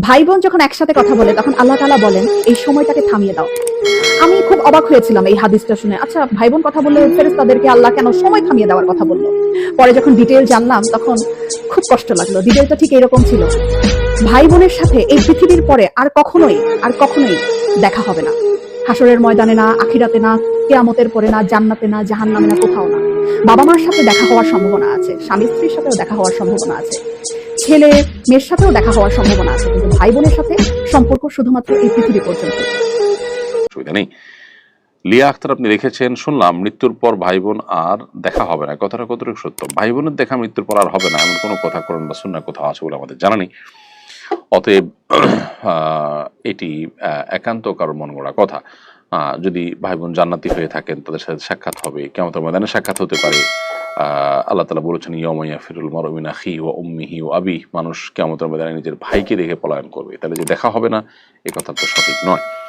ভাই বোন যখন একসাথে কথা বলে, তখন আল্লাহ তালা বলেন, এই সময়টাকে থামিয়ে দাও। আমি খুব অবাক হয়েছিলাম এই হাদিসটা শুনে। আচ্ছা ভাই বোন কথা বললে ফেরেস তাদেরকে আল্লাহ কেন সময় থামিয়ে দেওয়ার কথা বলল? পরে যখন ডিটেল জানলাম, তখন খুব কষ্ট লাগল। ডিটেলটা ঠিক এরকম ছিল। ভাই বোনের সাথে এই পৃথিবীর পরে আর কখনোই আর কখনোই দেখা হবে না। হাসরের ময়দানে না, আখিরাতে না, কেয়ামতের পরে না, জান্নাতে না, জাহান্নামে না, কোথাও না। বাবা মার সাথে দেখা হওয়ার সম্ভাবনা আছে। স্বামী স্ত্রীর সাথেও দেখা হওয়ার সম্ভাবনা আছে। ছেলে মেয়ের সাথেও দেখা হওয়ার সম্ভাবনা আছে, কিন্তু ভাই বোনের সাথে সম্পর্ক শুধুমাত্র এই পৃথিবী পর্যন্ত। অসুবিধা নেই। লিয়া আখতার আপনি লিখেছেন, শুনলাম, মৃত্যুর পর ভাই বোন আর দেখা হবে না। কথাটা কতটুকু সত্য? ভাই বোনের দেখা মৃত্যুর পর আর হবে না, এমন কোনো কথা করেন বা শুননা কোথাও আছে বলে আমাদের জানা নেই। অতএব এটি একান্ত কারোর মন গড়া কথা। যদি ভাই বোন জান্নাতি হয়ে থাকেন, তাদের সাথে সাক্ষাৎ হবে। কেমন ময়দানে সাক্ষাৎ হতে পারে। আল্লাহ তালা বলেছেন ইয়মাইয়া ফিরুল মরমিনা খি ও উম্মিহি ও আবি মানুষ কেমন ময়দানে নিজের ভাইকে দেখে পলায়ন করবে। তাহলে যে দেখা হবে না, এ কথা তো সঠিক নয়।